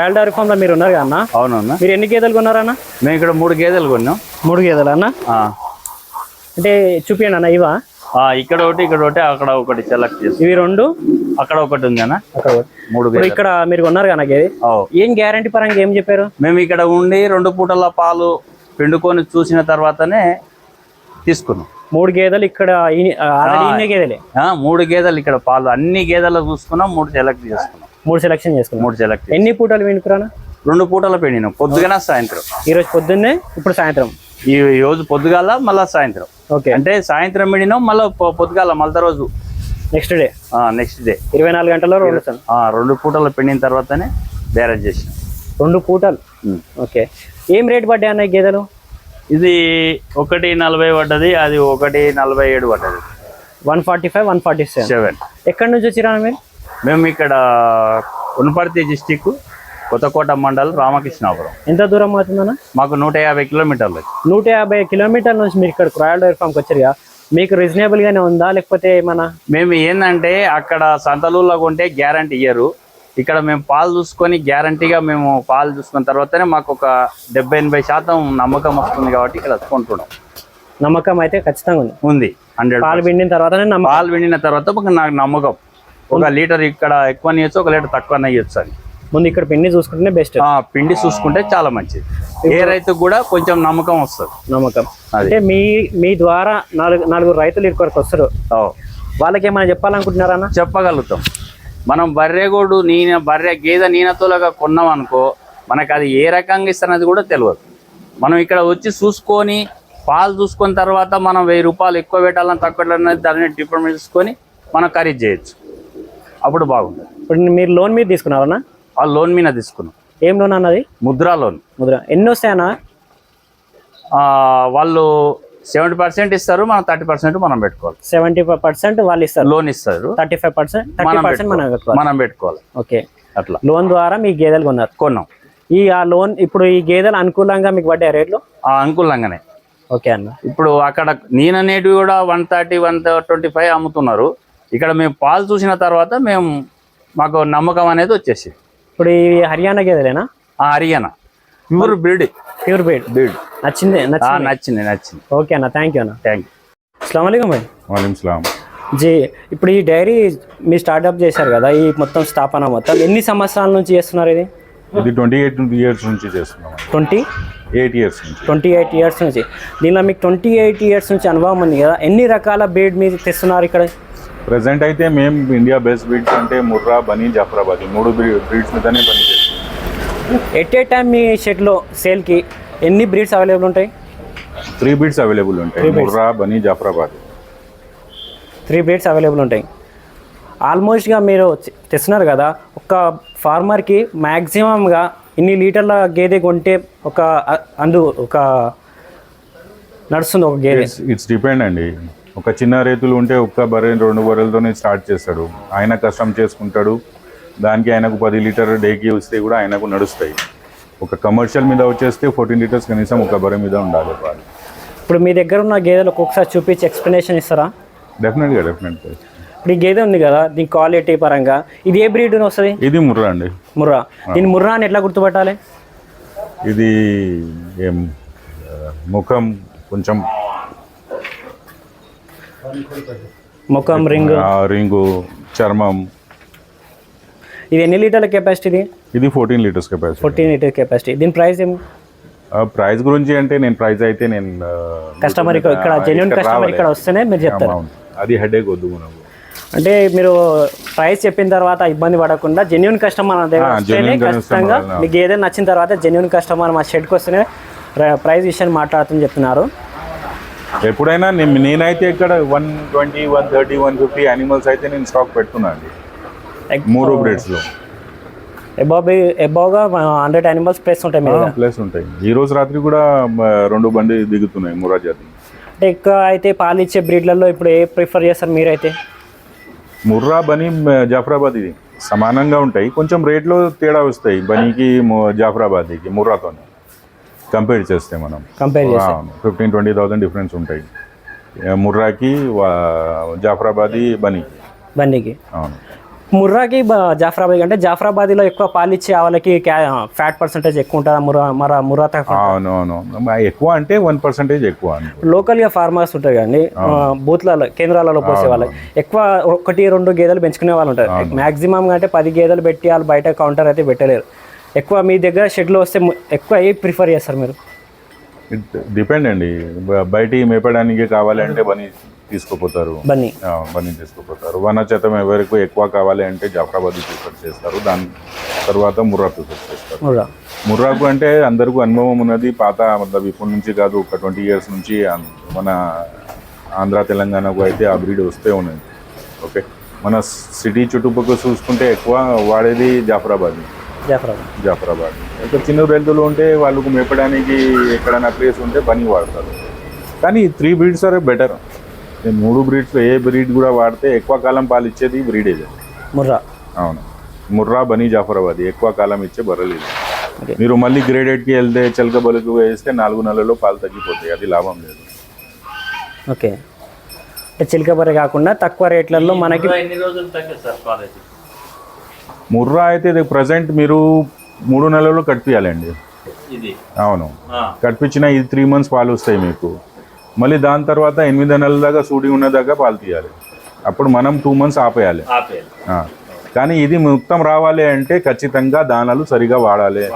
Royal dairy ఫామ్లో మీరు ఉన్నారు కదా అన్న? అవునన్నా మీరు ఎన్ని గేదెలు కొన్నారన్న మేము ఇక్కడ మూడు గేదెలు కొన్నాం. మూడు గేదెలు అన్న. అంటే చూపియండి అన్న ఇవా? ఆ, ఇక్కడ ఒకటి ఇక్కడ ఒకటి అక్కడ ఒకటి సెలెక్ట్ చేస్తాం ఇవి రెండు? అక్కడ ఒకటి ఉంది అన్న. మూడు ఇక్కడ మీరు కొన్నారు కదా గేది. ఏం గ్యారంటీ పరంగా ఏం చెప్పారు? మేము ఇక్కడ ఉండి రెండు పూటల పాలు పిండుకొని చూసిన తర్వాతనే తీసుకున్నాం. మూడు గేదెలు ఇక్కడ గేదెలే. ఆ, మూడు గేదెలు ఇక్కడ పాలు. అన్ని గేదెలు చూసుకున్నాం మూడు సెలెక్ట్ చేసుకున్నాం. మూడు సెలెక్షన్ చేసుకున్నాం. మూడు సెలెక్ట్ ఎన్ని పూటలు వినుకురానా రెండు పూటల పిండినాం. పొద్దుగాల సాయంత్రం. ఈ రోజు పొద్దున్నే ఇప్పుడు సాయంత్రం. ఈ రోజు పొద్దుగాల మళ్ళా సాయంత్రం. ఓకే. అంటే సాయంత్రం పిండినాం మళ్ళీ పొద్దుగాల మళ్ళీ రోజు. నెక్స్ట్ డే నెక్స్ట్ డే ఇరవై నాలుగు గంటల్లో రెండు. రెండు పూటలు పిండిన తర్వాతనే బ్యారేజ్ చేసినాం. రెండు పూటలు. ఓకే. ఏం రేట్ పడ్డాయి అన్న గేదెలు? ఇది ఒకటి నలభై పడ్డది అది ఒకటి నలభై ఏడు పడ్డది. One forty five one forty seven. ఎక్కడి నుంచి వచ్చిరా మీరు? మేము ఇక్కడ ఉనపర్తి డిస్టిక్ కొత్తకోట మండలం రామకృష్ణాపురం. ఎంత దూరం అవుతుందన్న? మాకు నూట యాభై కిలోమీటర్లు నూట యాభై కిలోమీటర్ల నుంచి మీరు ఇక్కడ రాయల్ డైరీ ఫామ్కి వచ్చారు మీకు రీజనబుల్ గానే ఉందా? లేకపోతే మన మేము ఏంటంటే అక్కడ సంతలూరులో కొంటే గ్యారంటీ ఇయ్యరు. ఇక్కడ మేము పాలు చూసుకొని గ్యారంటీగా మేము పాలు చూసుకున్న తర్వాతనే మాకు ఒక డెబ్బై ఎనభై శాతం నమ్మకం వస్తుంది కాబట్టి ఇక్కడ కొంటున్నాం. నమ్మకం అయితే ఖచ్చితంగా ఉంది. ఉంది హండ్రెడ్ పాలు పిండిన తర్వాతనే పాలు విండిన తర్వాత నాకు నమ్మకం. ఒక లీటర్ ఇక్కడ ఎక్కువ ఇవ్వచ్చు ఒక లీటర్ తక్కువ ఇవ్వచ్చు అని ముందు ఇక్కడ పిండి చూసుకుంటేనే బెస్ట్ పిండి చూసుకుంటే చాలా మంచిది. ఏ రైతుకు కూడా కొంచెం నమ్మకం వస్తుంది. నమ్మకం. అది. అంటే మీ మీ ద్వారా నాలుగు నలుగురు రైతులు ఇక్కడికి వస్తారు. వాళ్ళకి ఏమైనా చెప్పాలనుకుంటున్నారా చెప్పగలుగుతాం. మనం బర్రెగోడు నీన బర్రె గేదె నీనతోలుగా కొన్నాం అనుకో మనకు అది ఏ రకంగా ఇస్తున్నది కూడా తెలియదు మనం ఇక్కడ వచ్చి చూసుకొని పాలు చూసుకున్న తర్వాత మనం వెయ్యి రూపాయలు ఎక్కువ పెట్టాలని తక్కువ పెట్టాలని దాన్ని డిపెండ్ చేసుకొని మనం ఖరీదు చేయొచ్చు. అప్పుడు బాగుంటుంది. ఇప్పుడు మీరు లోన్ మీద తీసుకున్నారన్నా? ఆ లోన్ మీద తీసుకున్నాం. ఏం లోన్ అన్నది ముద్రా లోన్. ముద్ర. ఎన్ని వస్తాయన్నా వాళ్ళు సెవెంటీ పర్సెంట్ ఇస్తారు మనం థర్టీ పర్సెంట్ మనం పెట్టుకోవాలి. సెవెంటీ ఫైవ్ పర్సెంట్ వాళ్ళు ఇస్తారు. లోన్ ఇస్తారు. థర్టీ ఫైవ్ పర్సెంట్ థర్టీ మనం పర్సెంట్ మనం పెట్టుకోవాలి. మనం పెట్టుకోవాలి. ఓకే. అట్లా. లోన్ ద్వారా మీ గేదెలు కొన్నారు? కొన్నాం. ఈ ఆ లోన్ ఇప్పుడు ఈ గేదెలు అనుకూలంగా మీకు పడ్డాయి రేట్లు? ఆ అనుకూలంగానే. ఓకే అన్న. ఇప్పుడు అక్కడ నేననేటివి కూడా one thirty one twenty five అమ్ముతున్నారు. ఇక్కడ మేము పాలు చూసిన తర్వాత మేము మాకు నమ్మకం అనేది వచ్చేసి ఇప్పుడు ఈ హర్యానా గేదెలేనా? ఆ Haryana. Pure breed. Pure breed breed. నచ్చింది నచ్చింది. నచ్చింది నచ్చింది. ఓకే అన్న థ్యాంక్ యూ అన్న. థ్యాంక్ యూ అస్సలం భాయ్. వాలేం సలాం. జీ ఇప్పుడు ఈ డైరీ మీరు స్టార్ట్అప్ చేశారు కదా ఈ మొత్తం స్థాపన మొత్తం ఎన్ని సంవత్సరాల నుంచి చేస్తున్నారు ఇది? ఇది ట్వంటీ ఎయిట్ ఇయర్స్ నుంచి చేస్తున్నాం. ట్వంటీ? ఎయిట్ ఇయర్స్ నుంచి. ట్వంటీ ఎయిట్ ఇయర్స్ నుంచి. దీనిలో మీకు ట్వంటీ ఎయిట్ ఇయర్స్ నుంచి అనుభవం ఉంది కదా ఎన్ని రకాల బీడ్ మీరు తెస్తున్నారు ఇక్కడ? ప్రజెంట్ అయితే మేము ఇండియా బెస్ట్ బ్రీడ్స్ అంటే ముర్రా బనీ జాఫరాబాద్. మూడు బ్రీడ్స్ మీదనే పని చేస్తున్నాం ఎట్ ఏ టైం మీ షెడ్లో సేల్కి ఎన్ని బ్రీడ్స్ అవైలబుల్ ఉంటాయి? త్రీ బ్రీడ్స్ అవైలబుల్ ఉంటాయి. Murrah Bunni Jafarabad. Three breeds available ఉంటాయి. ఆల్మోస్ట్గా మీరు తెస్తున్నారు కదా ఒక ఫార్మర్కి మ్యాక్సిమంగా ఇన్ని లీటర్ల గేదె కొంటే ఒక అందు ఒక నడుస్తుంది ఒక గేదె. ఇట్స్ డిపెండ్ అండి. ఒక చిన్న రైతులు ఉంటే ఒక్క బర్రె రెండు బర్రెలతోనే స్టార్ట్ చేస్తాడు. ఆయన కష్టం చేసుకుంటాడు. దానికి ఆయనకు పది లీటర్ డేకి వస్తే కూడా ఆయనకు నడుస్తాయి. ఒక కమర్షియల్ మీద వచ్చేస్తే ఫోర్టీన్ లీటర్స్ కనీసం ఒక బర్రె మీద ఉండాలి వాళ్ళు. ఇప్పుడు మీ దగ్గర ఉన్న గేదెలు ఒక్కొక్కసారి చూపించి ఎక్స్ప్లెనేషన్ ఇస్తారా? డెఫినెట్గా డెఫినెట్గా ఇప్పుడు ఈ గేదె ఉంది కదా దీని క్వాలిటీ పరంగా ఇది ఏ బ్రీడ్ వస్తుంది? ఇది ముర్రా అండి. ముర్రా. దీని ముర్రా అని ఎట్లా గుర్తుపట్టాలి? ఇది ఏం ముఖం కొంచెం ముఖం రింగ్? రింగు చర్మం. ఇది ఎన్ని లీటర్ల కెపాసిటీ ఇది? Fourteen liters capacity fourteen liter capacity దీని ప్రైస్ ఏం ప్రైస్ గురించి అంటే నేను ప్రైస్ అయితే నేను కస్టమర్ ఇక్కడ జెన్యున్ కస్టమర్. ఇక్కడ వస్తేనే మీరు చెప్తారు. అది హెడేక్ వద్దు మనకు. అంటే మీరు ప్రైస్ చెప్పిన తర్వాత ఇబ్బంది పడకుండా జెన్యున్ కస్టమర్ genuine ఖచ్చితంగా మీకు ఏదైనా నచ్చిన తర్వాత జెన్యున్ కస్టమర్ మా షెడ్కి వస్తేనే ప్రైస్ విషయాన్ని మాట్లాడుతూ చెప్తున్నారు. ఎప్పుడైనా నేను నేనైతే ఇక్కడ one twenty one thirty one fifty animals అయితే నేను స్టాక్ పెడుతున్నా అండి. మూడు బ్రీడ్స్లో. అబౌవ్ అబౌవ్గా హండ్రెడ్ యానిమల్స్ ప్లేస్ ఉంటాయి ప్లస్ ఉంటాయి. ఈ రోజు రాత్రి కూడా రెండు బండి దిగుతున్నాయి మురా జాతి అంటే ఎక్కువ అయితే పాలు ఇచ్చే బ్రీడ్లలో ఇప్పుడు ఏ ప్రిఫర్ చేస్తారు మీరైతే? ముర్రా బనీ జాఫరాబాద్ ఇది. సమానంగా ఉంటాయి. కొంచెం రేట్లో తేడా వస్తాయి బనీకి జాఫరాబాద్కి ముర్రాతో కంపేర్ చేస్తే మనం. కంపేర్ చేస్తే. ఫిఫ్టీన్ ట్వంటీ థౌసండ్ డిఫరెన్స్ ఉంటాయి. ముర్రాకి జాఫరాబాదీ బనీకి బండికి అవును. ముర్రాకి జాఫరాబాద్ అంటే జాఫరాబాద్లో ఎక్కువ పాలు ఇచ్చే వాళ్ళకి ఫ్యాట్ పర్సంటేజ్ ఎక్కువ ఉంటుందా? ముర్రా మర ముర్రా తక్కువ అవును అవును. మా ఎక్కువ అంటే వన్ పర్సెంటేజ్ ఎక్కువ లోకల్గా ఫార్మర్స్ ఉంటాయి కదండి. బూత్లలో కేంద్రాలలో పోసే వాళ్ళకి ఎక్కువ ఒకటి రెండు గేదెలు పెంచుకునే వాళ్ళు ఉంటారు. మాక్సిమం అంటే పది గేదెలు పెట్టి వాళ్ళు బయట కౌంటర్ అయితే పెట్టలేరు. ఎక్కువ మీ దగ్గర షెడ్లో వస్తే ఎక్కువ ఏ ప్రిఫర్ చేస్తారు మీరు? డిపెండ్ అండి. బయటి మేపడానికి కావాలంటే బని తీసుకుపోతారు. బన్నీ ఆ, బని తీసుకుపోతారు. వన చేతం ఎవరికి ఎక్కువ కావాలి అంటే జాఫరాబాద్ ప్రిఫర్ చేస్తారు. దాని తర్వాత ముర్రా ప్రిఫర్ చేస్తారు. ముర్రా. ముర్రాకు అంటే అందరికీ అనుభవం ఉన్నది పాత మతలబ్ ఇప్పటి నుంచి కాదు ఒక ట్వంటీ ఇయర్స్ నుంచి మన ఆంధ్ర తెలంగాణకు అయితే ఆ బ్రీడ్ వస్తే ఉన్నది. ఓకే? మన సిటీ చుట్టుపక్కల చూసుకుంటే ఎక్కువ వాడేది జాఫరాబాద్ జాఫరాబాద్. జాఫరాబాద్. ఇంకా చిన్న రైతులు ఉంటే వాళ్ళకు మేపడానికి ఎక్కడైనా ప్లేస్ ఉంటే పని వాడతారు. కానీ త్రీ బ్రీడ్స్ ఆర్ బెటర్ నేను మూడు బ్రీడ్స్లో ఏ బ్రీడ్ కూడా వాడితే ఎక్కువ కాలం పాలు ఇచ్చేది బ్రీడ్ ఇది ముర్రా. అవును. ముర్రా బనీ జాఫరాబాద్. ఎక్కువ కాలం ఇచ్చే బర్రెలు ఇది Okay. మీరు మళ్ళీ గ్రేడెడ్కి వెళ్తే చిలక బలుకు వేస్తే నాలుగు నెలల్లో పాలు తగ్గిపోతాయి. అది లాభం లేదు. ఓకే. అంటే చిలకబర్రె కాకుండా తక్కువ రేట్లలో మనకి ఎన్ని రోజులు తగ్గదు సార్ కాలేజ్ ముర్రా అయితే ప్రజెంట్ మీరు మూడు నెలల్లో కట్టియాలండి ఇది. అవును. కట్టించిన ఇది త్రీ మంత్స్ పాలు వస్తాయి మీకు. మళ్ళీ దాని తర్వాత ఎనిమిది నెలల దాకా షూటింగ్ ఉన్న దాకా పాలు తీయాలి. అప్పుడు మనం టూ మంత్స్ ఆపేయాలి. ఆ. కానీ ఇది మొత్తం రావాలి అంటే ఖచ్చితంగా దానాలు సరిగా వాడాలి.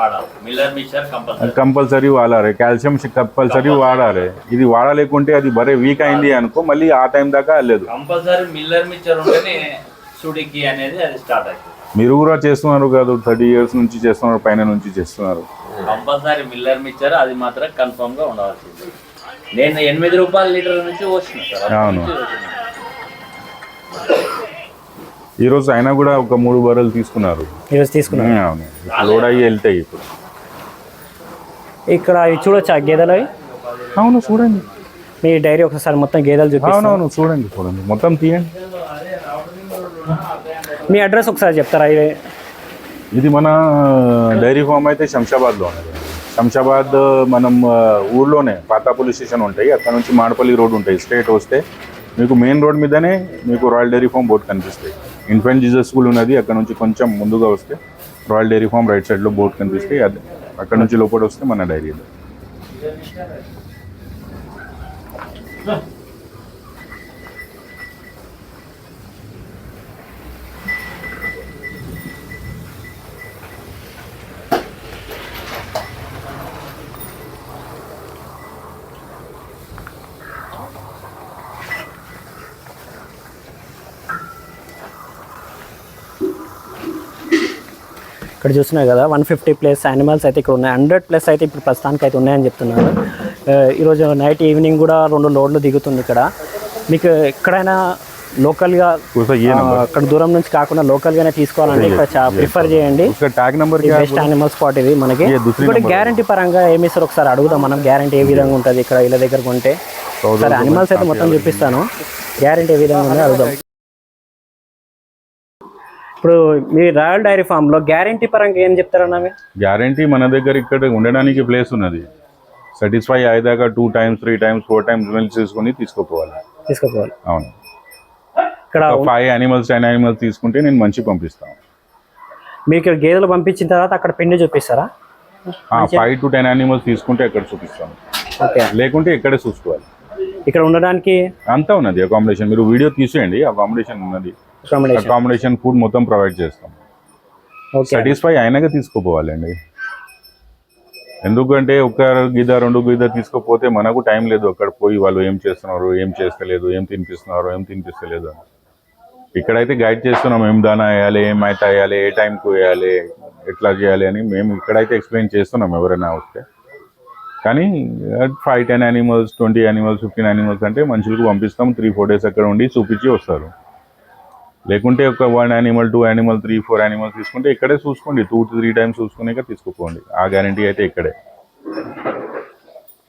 మిల్లర్ కంపల్సరీ. కంపల్సరీ వాడాలి. కాల్షియం కంపల్సరీ వాడాలి. ఇది వాడలేకుంటే అది బరే వీక్ అయింది అనుకో మళ్ళీ ఆ టైం దాకా వెళ్ళలేదు కంపల్సరీ మిల్లర్ ఉంటేనే సుడికి అనేది అది స్టార్ట్ అవుతుంది. మీరు కూడా చేస్తున్నారు కాదు థర్టీ ఇయర్స్ నుంచి చేస్తున్నారు పైన నుంచి చేస్తున్నారు. కంపల్సరీ మిల్లర్ మిక్చర్ అది మాత్రం కన్ఫర్మ్గా ఉండవలసింది నేను ఎనిమిది రూపాయల లీటర్ నుంచి వచ్చిన సార్ అప్పటి అవును. నుంచి వచ్చిన. ఈ రోజు అయినా కూడా ఒక మూడు బర్రెలు తీసుకున్నారు. ఈరోజు తీసుకున్నాం అవును. లోడ్ అయ్యి వెళ్తాయి ఇప్పుడు. ఇక్కడ ఇవి చూడొచ్చా గేదెలు అవి? అవును చూడండి. మీ డైరీ ఒకసారి మొత్తం గేదెలు చూపిస్తాను. అవునవును చూడండి చూడండి. మొత్తం తీయండి. మీ అడ్రస్ ఒకసారి చెప్తారా? ఇది. ఇది మన డైరీ ఫామ్ అయితే శంషాబాద్లో ఉన్నది శంషాబాద్ మనం ఊర్లోనే పాత పోలీస్ స్టేషన్ ఉంటాయి. అక్కడ నుంచి మాడపల్లి రోడ్ ఉంటాయి. స్ట్రేట్ వస్తే మీకు మెయిన్ రోడ్ మీదనే మీకు రాయల్ డైరీ ఫామ్ బోర్డు కనిపిస్తాయి. ఇన్ఫెంట్ జీజస్ స్కూల్ ఉన్నది. అక్కడ నుంచి కొంచెం ముందుగా వస్తే రాయల్ డైరీ ఫామ్ రైట్ సైడ్లో బోర్డు కనిపిస్తాయి. అది అక్కడ నుంచి లోపల వస్తే మన డైరీలో ఇక్కడ చూస్తున్నాయి కదా వన్ ఫిఫ్టీ ప్లస్ యానిమల్స్ అయితే ఇక్కడ ఉన్నాయి. హండ్రెడ్ ప్లస్ అయితే ఇప్పుడు ప్రస్తుతానికి అయితే ఉన్నాయని చెప్తున్నారు. ఈరోజు నైట్ ఈవినింగ్ కూడా రెండు లోడ్లు దిగుతుంది ఇక్కడ. మీకు ఎక్కడైనా లోకల్గా అక్కడ దూరం నుంచి కాకుండా లోకల్గానే తీసుకోవాలంటే ఇక్కడ ప్రిఫర్ చేయండి. బెస్ట్ యానిమల్ స్పాట్ ఇది మనకి. ఇక్కడ గ్యారంటీ పరంగా ఏమి సార్ ఒకసారి అడుగుదాం మనం గ్యారంటీ ఏ విధంగా ఉంటుంది ఇక్కడ ఇళ్ళ దగ్గర కొంటే సరే యానిమల్స్ అయితే మొత్తం చూపిస్తాను. గ్యారంటీ ఏ విధంగా ఉందో అడుగుదాం. ఇప్పుడు మీ రాయల్ డైరీ ఫామ్లో గ్యారంటీ పరంగా ఏం చెప్తారన్నా మీరు? గ్యారంటీ మన దగ్గర ఇక్కడ ఉండడానికి ప్లేస్ ఉన్నది. సాటిస్ఫై అయ్యేదాకా two times three times four times milk తీసుకొని తీసుకుపోవాలి. తీసుకోవాలి అవును. ఇక్కడ ఫైవ్ యానిమల్స్ టెన్ యానిమల్స్ తీసుకుంటే నేను మంచి పంపిస్తాను ఇక్కడ గేదెలు పంపించిన తర్వాత అక్కడ పిండి చూపిస్తారా? ఫైవ్ టు టెన్ యానిమల్స్ తీసుకుంటే ఎక్కడ చూపిస్తాను ఓకే. లేకుంటే ఇక్కడే చూసుకోవాలి. ఇక్కడ ఉండడానికి అంతా ఉన్నది అకామిడేషన్ మీరు వీడియో తీసేయండి. అకామిడేషన్ ఉన్నది. అకామిడేషన్ ఫుడ్ మొత్తం ప్రొవైడ్ చేస్తాం. సాటిస్ఫై అయినాక తీసుకుపోవాలండి. ఎందుకంటే ఒక్క గిద రెండు గిద తీసుకోపోతే మనకు టైం లేదు. అక్కడ పోయి వాళ్ళు ఏం చేస్తున్నారు ఏం చేస్తలేదు ఏం తినిపిస్తున్నారు ఏం తినిపిస్తలేదు అని. ఇక్కడైతే గైడ్ చేస్తున్నాం ఏం దానా వేయాలి ఏం అయితే వేయాలి ఏ టైంకు వేయాలి ఎట్లా చేయాలి అని మేము ఇక్కడైతే ఎక్స్ప్లెయిన్ చేస్తున్నాం ఎవరైనా వస్తే. కానీ five ten animals twenty animals fifteen animals అంటే మనుషులకు పంపిస్తాం. త్రీ ఫోర్ డేస్ అక్కడ ఉండి చూపించి వస్తారు. లేకుంటే ఒక one animal two animal three four animals తీసుకుంటే ఇక్కడే చూసుకోండి. టూ త్రీ టైమ్స్ చూసుకునే తీసుకుపోండి. ఆ గ్యారంటీ అయితే ఇక్కడే.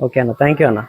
ఓకే అన్న. థ్యాంక్ యూ అన్న.